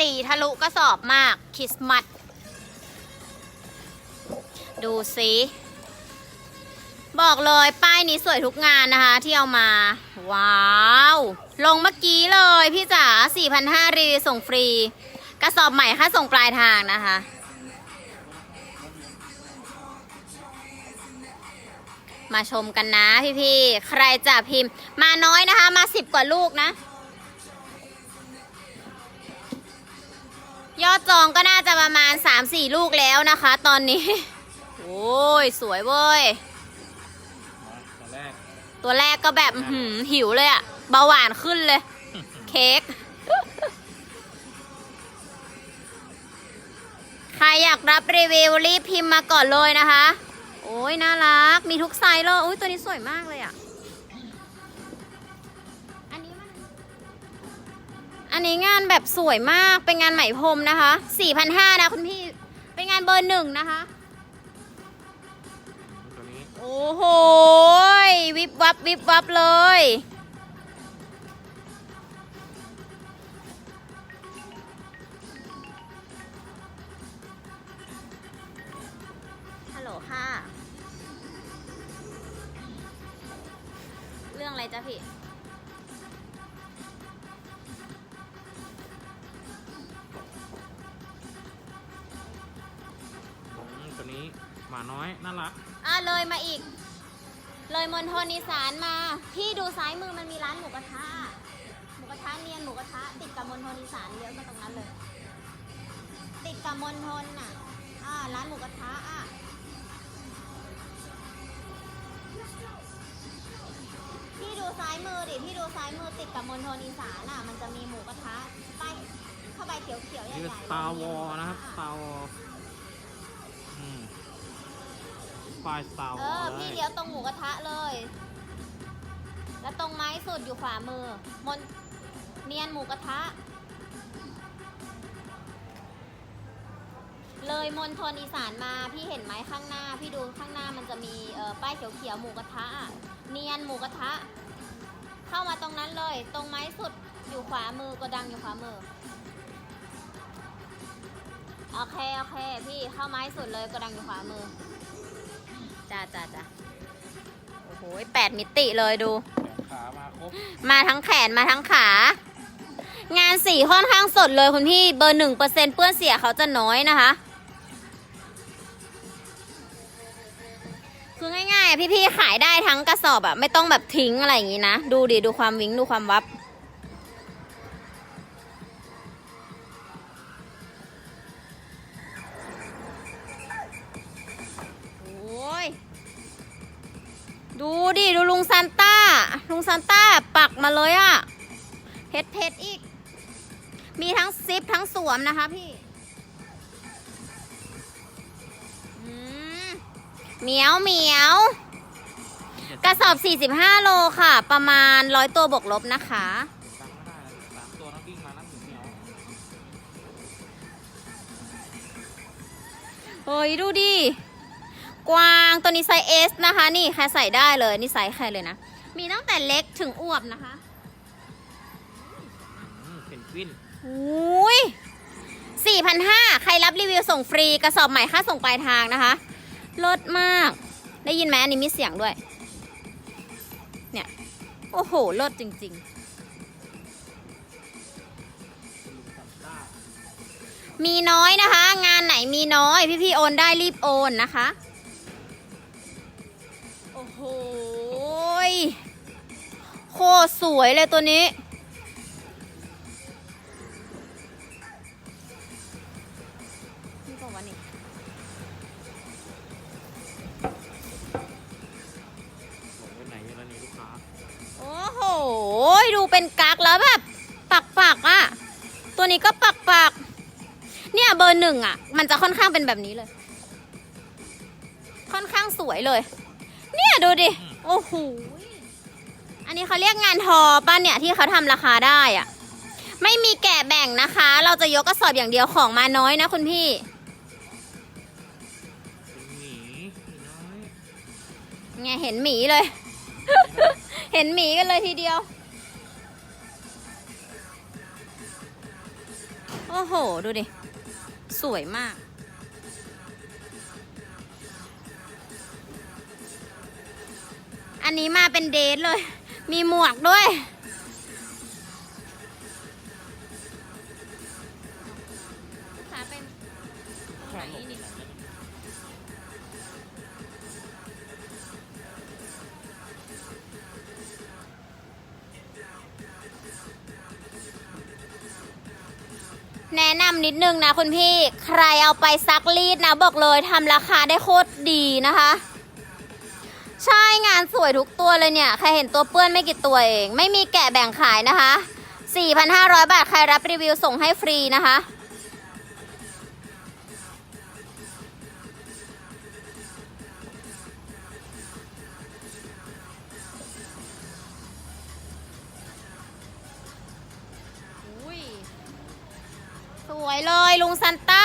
สีทะลุกระสอบมากคริสต์มาสดูสิบอกเลยป้ายนี้สวยทุกงานนะคะ ที่เอามา ว้าว ลงเมื่อกี้เลยพี่จ๋า4,500 รีส่งฟรี กระสอบใหม่ค่าส่งปลายทางนะคะ มาชมกันนะพี่ๆ ใครจะพิมพ์ มาน้อยนะคะ มาสิบกว่าลูกนะ ยอดจองก็น่าจะประมาณ 3-4 ลูกแล้วนะคะ ตอนนี้ โอ้ย สวยเว้ย ตัวแรกตัวแรกก็แบบอื้อหือหิวเลยอะเบาหวานขึ้นเลย เค้ก ใครอยากรับรีวิวรีบพิมพ์มาก่อนเลยนะคะ โอ้ยน่ารัก มีทุกไซส์เลยอุ้ยตัวนี้สวยมากเลยอะ นนี้งานแบบสวยมากเป็นงานไหมพรมนะคะ4,500นะคุณพี่ เป็นงานเบอร์หนึ่งนะคะ ตัวนี้โอ้โห วิบวับวิบวับเลย ฮัลโหลค่ะ เรื่องอะไรจ๊ะพี่ มณฑลอีสานมา พี่ดูซ้ายมือมันมีร้านหมูกระทะ หมูกระทะเนียนหมูกระทะติดกับมณฑลอีสานเลี้ยวมาตรงนั้นเลย ติดกับมณฑลน่ะ อ่า ร้านหมูกระทะอะพี่ดูซ้ายมือดิ พี่ดูซ้ายมือติดกับมณฑลอีสานอะ มันจะมีหมูกระทะป้ายเข้าไปเขียวๆใหญ่นี่ๆคือ Star Wars นะครับ Star Wars อื ไฟล์ Star เอ Wars อเลพี่ยเลี้ยวตรงหมูกระทะเลย แล้วตรงไม้สุดอยู่ขวามือ มนเนียนหมูกระทะ เลยมณฑลอีสานมาพี่เห็นไหมข้างหน้า พี่ดูข้างหน้ามันจะมีเอ่อป้ายเขียวๆหมูกระทะอะเนียนหมูกระทะ เข้ามาตรงนั้นเลย ตรงไม้สุดอยู่ขวามือกระดังอยู่ขวามือโอเค โอเค พี่เข้าไม้สุดเลยกระดังอยู่ขวามือ จ้าจ้าจ้าโอ้โหแปดมิติเลยดู ขามาครบมาทั้งแขนมาทั้งขา งานสีค่อนข้างสดเลยคุณพี่เบอร์หนึ่งเปอร์เซ็นเปื้อนเสียเขาจะน้อยนะคะ คือง่ายๆพี่ๆขายได้ทั้งกระสอบอะไม่ต้องแบบทิ้งอะไรอย่างงี้นะ ดูดิดูความวิ้งดูความวับ ดูดิ ดูลุงซานต้า ลุงซานต้าปักมาเลยอะเพชรเพชรอีก มีทั้งซิปทั้งสวมนะคะพี่อืมเหมียวเหมียว กระสอบ 45 โลค่ะ ประมาณ 100 ตัวบวกลบนะคะ จำไม่ได้แล้วสามตัวน้ำวิ่งมานั่งเหนียวเฮ้ยดูดิ กวางตัวนี้ไซส์ S นะคะ นี่ใครใส่ได้เลยนี่ไซส์ใครเลยนะ มีตั้งแต่เล็กถึงอวบนะคะอืมเพนกวินอุ้ย4,500 ใครรับรีวิวส่งฟรีกระสอบใหม่ค่าส่งปลายทางนะคะเลิศมาก ได้ยินไหมอันนี้มีเสียงด้วย เนี่ย โอ้โหเลิศจริง ๆ มีน้อยนะคะ งานไหนมีน้อย พี่ๆโอนได้รีบโอนนะคะโอ้โหยโคตรสวยเลยตัวนี้ นี่บอกว่านี่บอกไว้ไหนอยู่แล้วนี่ลูกค้า โอ้โห ดูเป็นกักแล้วแบบ ปักปักๆอะตัวนี้ก็ปักปักๆเนี่ยเบอร์หนึ่งอะมันจะค่อนข้างเป็นแบบนี้เลย ค่อนข้างสวยเลย เนี่ยดูดิ โอ้โห อันนี้เขาเรียกงานทอป้ะเนี่ยที่เขาทำราคาได้อะไม่มีแกะแบ่งนะคะ เราจะยกกระสอบอย่างเดียวของมาน้อยนะคุณพี่เป็นหมีหมีน้อยไงเห็นหมีเลย เห็นหมีกันเลยทีเดียว โอ้โห ดูดิ สวยมาก อันนี้มาเป็นเดทเลย มีหมวกด้วย ขาเป็นตรงไหนนี่แนะนำนิดนึงนะคุณพี่ ใครเอาไปซักรีดนะ บอกเลยทำราคาได้โคตรดีนะคะ ใช่งานสวยทุกตัวเลยเนี่ย ใครเห็นตัวเปื้อนไม่กี่ตัวเอง ไม่มีแกะแบ่งขายนะคะ 4,500 บาท ใครรับรีวิวส่งให้ฟรีนะคะ สวยเลยลุงซันต้า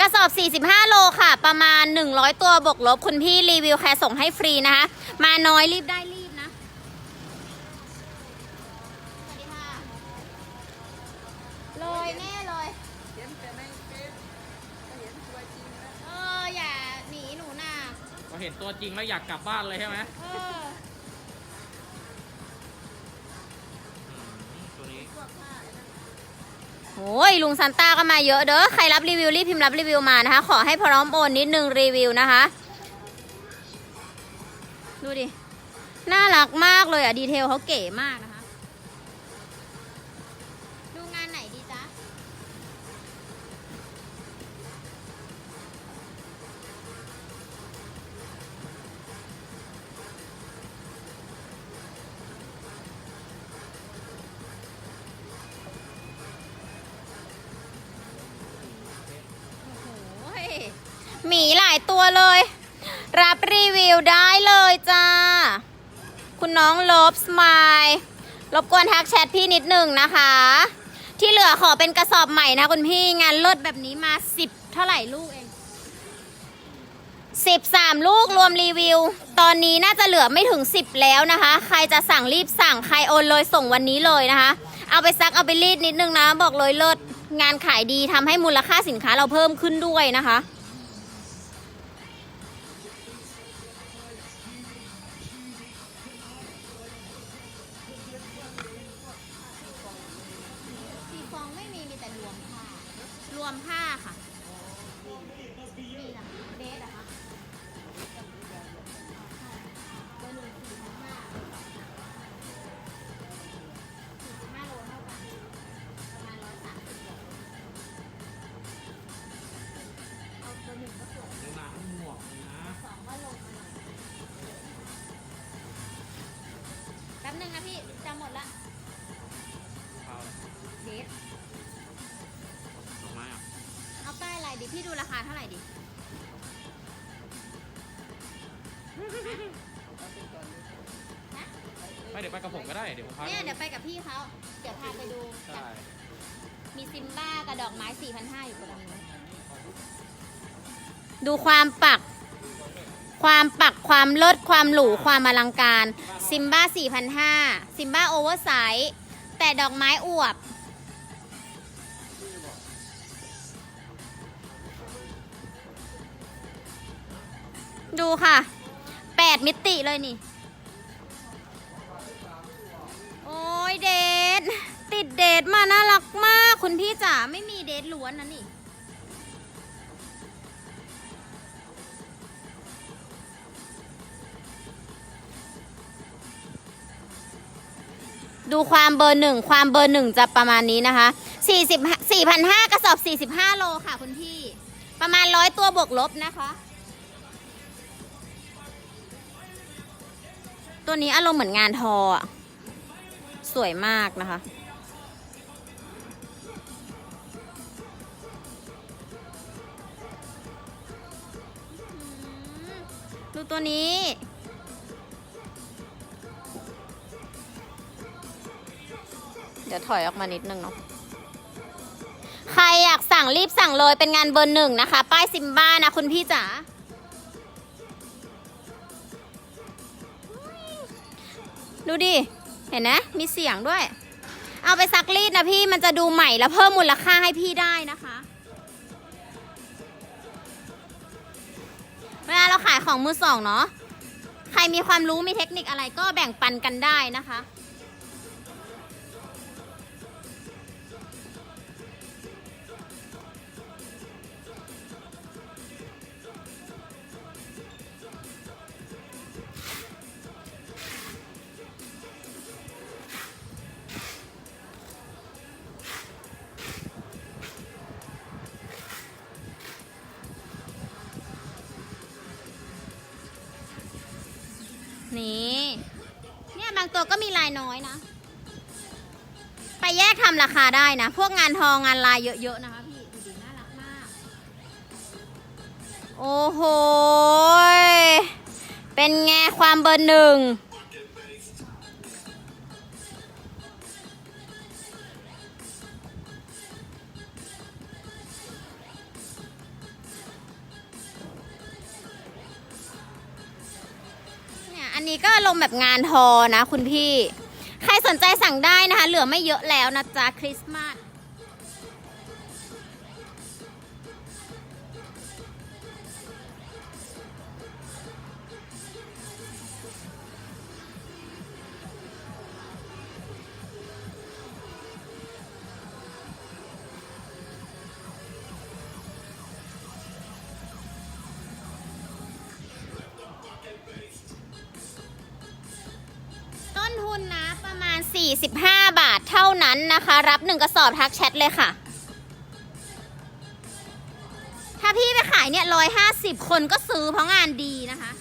กระสอบ 45 โลค่ะ ประมาณ 100 ตัวบวกลบ คุณพี่รีวิวแค่ส่งให้ฟรีนะคะ มาน้อยรีบได้รีบนะ สวัสดีค่ะเลยแน่เลยเห็นแต่ในเฟซไม่เห็นตัวจริงนะเอออย่าหนีหนูนะพอเห็นตัวจริงแล้วอยากกลับบ้านเลยใช่ไหม เอออื โอ้ยลุงซันต้าก็มาเยอะเด้อใครรับรีวิวรีบพิมพ์รับรีวิวมานะคะ ขอให้พร้อมโอนนิดนึงรีวิวนะคะ ดูดิ น่ารักมากเลยอะ ดีเทลเขาเก๋มากนะคะ ตัวเลย รับรีวิวได้เลยจ้า คุณน้องลบสมายรบกวนทักแชทพี่นิดหนึ่งนะคะ ที่เหลือขอเป็นกระสอบใหม่นะคุณพี่งานเลิศแบบนี้มาสิบเท่าไหร่ลูกเองสิบสามลูกรวมรีวิว ตอนนี้น่าจะเหลือไม่ถึงสิบแล้วนะคะ ใครจะสั่งรีบสั่งใครโอนเลยส่งวันนี้เลยนะคะ เอาไปซักเอาไปรีดนิดนึงนะ บอกเลยเลิศงานขายดีทำให้มูลค่าสินค้าเราเพิ่มขึ้นด้วยนะคะ ไม่เดี๋ยวไปกับผมก็ได้เดี๋ยวผมพาเนี่ยเดี๋ยวไปกับพี่เขาเดี๋ยวพาไปดูใช่มีซิมบ้ากับดอกไม้4,500อยู่กระดังนู้นดูความปัก ความปักความเลิศความหรูความอลังการซิมบ้า4,500ซิมบ้าโอเวอร์ไซส์แต่ดอกไม้อวบ ดูค่ะ 8 มิติเลยนี่ ยเดทติดเดทมาน่ารักมากคุณพี่จ๋าไม่มีเดทล้วนนะนี่ดูความเบอร์หนึ่งความเบอร์หนึ่งจะประมาณนี้นะคะ40 4,500กระสอบ 45 โลค่ะคุณพี่ ประมาณร้อยตัวบวกลบนะคะ ตัวนี้อารมณ์เหมือนงานทออะ สวยมากนะคะ ดูตัวนี้ เดี๋ยวถอยออกมานิดนึงเนาะใครอยากสั่งรีบสั่งเลยเป็นงานเบอร์หนึ่งนะคะ ป้ายซิมบ้านะคุณพี่จ๋าดูดิ เห็นนะมีเสียงด้วย เอาไปซักรีดนะพี่มันจะดูใหม่แล้วเพิ่มมูลค่าให้พี่ได้นะคะ เวลาเราขายของมือสองเนาะใครมีความรู้มีเทคนิคอะไรก็แบ่งปันกันได้นะคะ แยกทำราคาได้นะ พวกงานทองงานลายเยอะๆนะคะพี่ดูดิน่ารักมาก โอ้โห เป็นไงความเบอร์หนึ่งเนี่ยอันนี้ก็ลงแบบงานทอนะคุณพี่ ใครสนใจสั่งได้นะคะ เหลือไม่เยอะแล้วนะจ๊ะคริสต์มาส 45 บาทเท่านั้นนะคะ รับหนึ่งกระสอบทักแชทเลยค่ะ ถ้าพี่ไปขายเนี่ยร้อยห้าสิบคนก็ซื้อเพราะงานดีนะคะ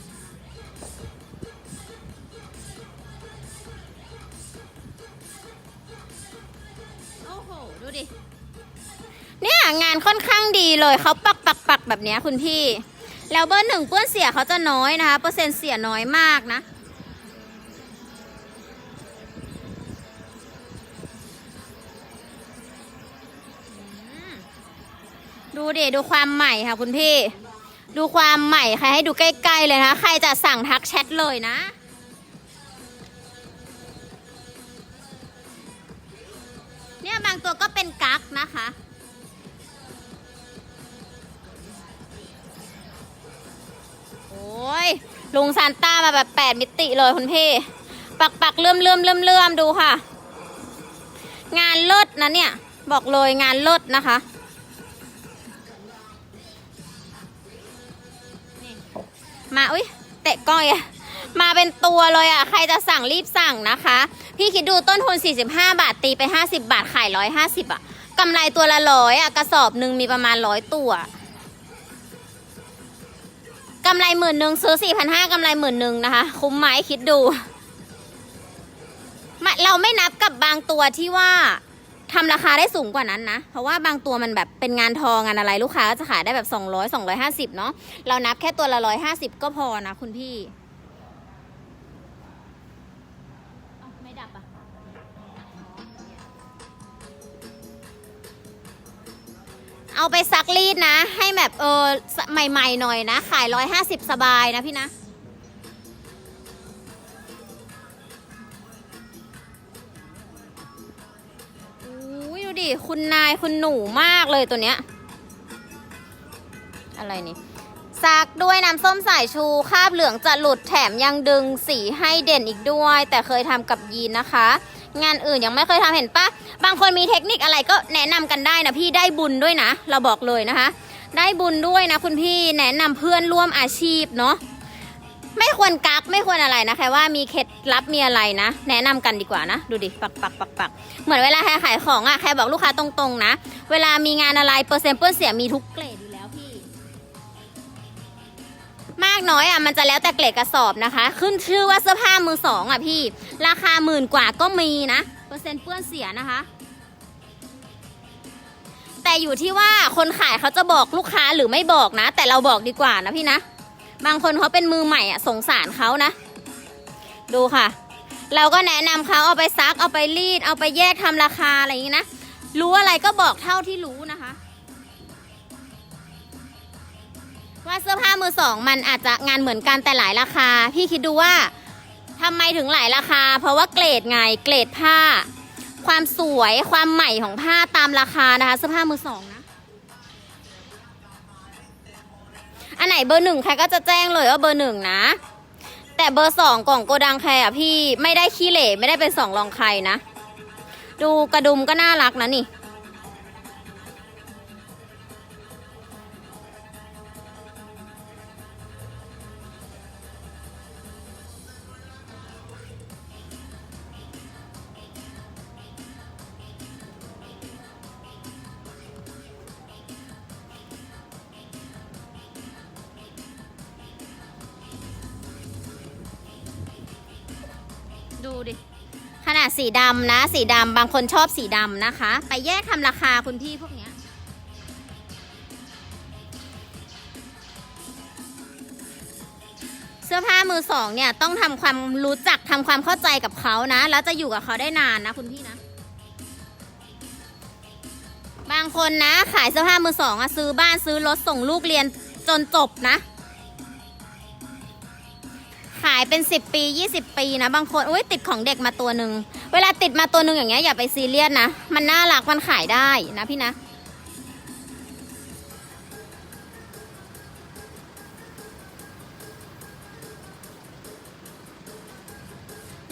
โอ้โห ดูดิ เนี่ยงานค่อนข้างดีเลยเขาปักปักปักแบบนี้คุณพี่ แล้วเบอร์หนึ่งเปื้อนเสียเขาจะน้อยนะคะ เปอร์เซ็นต์เสียน้อยมากนะ ดูดิดูความใหม่ค่ะคุณพี่ ดูความใหม่ใครให้ดูใกล้ๆเลยนะ ใครจะสั่งทักแชทเลยนะ เนี่ยบางตัวก็เป็นกักนะคะโอ้ยลุงซานต้ามาแบบแปดมิติเลยคุณพี่ ปักปักๆเลื่อมเลื่อมเลื่อมเลื่อมดูค่ะ งานเลิศนะเนี่ย บอกเลยงานเลิศนะคะ มาอุ้ยเตะก้อยอะมาเป็นตัวเลยอะใครจะสั่งรีบสั่งนะคะ พี่คิดดูต้นทุน 45 บาทตีไป 50 บาทขาย 150อะกำไรตัวละร้อยอะกระสอบหนึ่งมีประมาณร้อยตัวกำไรหมื่นหนึ่งซื้อ 4,500กำไรหมื่นหนึ่งนะคะ คุ้มไหมคิดดูมาเราไม่นับกับบางตัวที่ว่า ทำราคาได้สูงกว่านั้นนะ เพราะว่าบางตัวมันแบบเป็นงานทองงานอะไรลูกค้าก็จะขายได้แบบ 200 250 เนาะเรานับแค่ตัวละ 150 ก็พอนะคุณพี่เอ้าไม่ดับอะเอาไปซักรีดนะ ให้แบบเออสใหม่ๆหน่อยนะ ขาย 150 สบายนะพี่นะ คุณนายคุณหนูมากเลยตัวเนี้ย อะไรนี่ซักด้วยน้ำส้มสายชูคาบเหลืองจะหลุดแถมยังดึงสีให้เด่นอีกด้วย แต่เคยทำกับยีนนะคะ งานอื่นยังไม่เคยทำเห็นปะบางคนมีเทคนิคอะไรก็แนะนำกันได้นะพี่ได้บุญด้วยนะ เราบอกเลยนะคะ ได้บุญด้วยนะคุณพี่แนะนำเพื่อนร่วมอาชีพเนาะ ไม่ควรกักไม่ควรอะไรนะแค่ว่ามีเคล็ดลับมีอะไรนะ แนะนำกันดีกว่านะ ดูดิปักปักปักปักเหมือนเวลาใครขายของอะ่ะใครบอกลูกค้าตรงๆนะ เวลามีงานอะไรเปอร์เซ็นต์เปื้อนเสียมีทุกเกรดอยู่แล้วพี่ มากน้อยอะมันจะแล้วแต่เกรดกระสอบนะคะ ขึ้นชื่อว่าเสื้อผ้ามือสองอะพี่ ราคาหมื่นกว่าก็มีนะเปอร์เซ็นต์เปื้อนเสียนะคะแต่อยู่ที่ว่าคนขายเขาจะบอกลูกค้าหรือไม่บอกนะ แต่เราบอกดีกว่านะพี่นะ บางคนเขาเป็นมือใหม่อะสงสารเขานะ ดูค่ะ เราก็แนะนำเขาเอาไปซักเอาไปรีด เอาไปแยกทำราคาอะไรอย่างนี้นะ รู้อะไรก็บอกเท่าที่รู้นะคะ ว่าเสื้อผ้ามือสองมันอาจจะงานเหมือนกันแต่หลายราคา พี่คิดดูว่าทำไมถึงหลายราคา เพราะว่าเกรดไงเกรดผ้า ความสวยความใหม่ของผ้าตามราคานะคะเสื้อผ้ามือสอง อันไหนเบอร์หนึ่งใครก็จะแจ้งเลยว่าเบอร์หนึ่งนะ แต่เบอร์สองกล่องโกดังใครอะพี่ไม่ได้ขี้เหร่ไม่ได้เป็นสองรองใครนะ ดูกระดุมก็น่ารักนะนี่ สีดำนะ สีดำบางคนชอบสีดำนะคะ ไปแยกทำราคาคุณพี่พวกเนี้ยเสื้อผ้ามือสองเนี่ยต้องทำความรู้จักทำความเข้าใจกับเขานะ แล้วจะอยู่กับเขาได้นานนะคุณพี่นะ บางคนนะ ขายเสื้อผ้ามือสองอะซื้อบ้านซื้อรถส่งลูกเรียนจนจบนะ ขายเป็น 10 ปี 20 ปีนะ บางคนอุ้ยติดของเด็กมาตัวหนึ่งเวลาติดมาตัวหนึ่งอย่างเงี้ยอย่าไปซีเรียสนะ มันน่ารักมันขายได้นะพี่นะ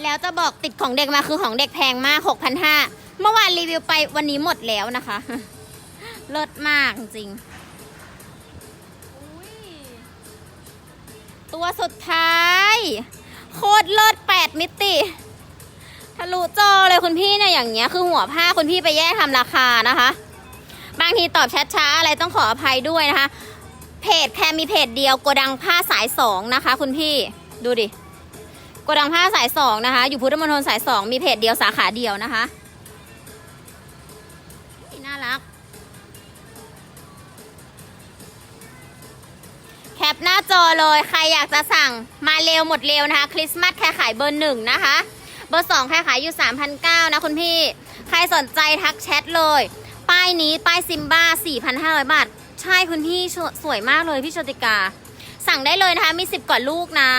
แล้วจะบอกติดของเด็กมาคือของเด็กแพงมาก 6,500 เมื่อวานรีวิวไปวันนี้หมดแล้วนะคะ เลิศมากจริงอุ้ยตัวสุดท้าย โคตรเลิศ8มิติทะลุจอเลยคุณพี่เนี่ยอย่างเงี้ยคือหัวผ้าคุณพี่ไปแยกทำราคานะคะ บางทีตอบแชทช้าอะไรต้องขออภัยด้วยนะคะ เพจแค่มีเพจเดียวโกดังผ้าสายสองนะคะ คุณพี่ดูดิโกดังผ้าสายสองนะคะ อยู่พุทธมณฑลสายสองมีเพจเดียวสาขาเดียวนะคะน่ารัก แคปหน้าจอเลยใครอยากจะสั่งมาเร็วหมดเร็วนะคะคริสต์มาสแค่ขายเบอร์หนึ่งนะคะ เบอร์สองแค่ขายอยู่3,900นะคุณพี่ ใครสนใจทักแชทเลย ป้ายนี้ป้ายซิมบ้า 4,500 บาท ใช่คุณพี่สวยสวยมากเลยพี่โชติกา สั่งได้เลยนะคะมี 10กว่าลูกนะ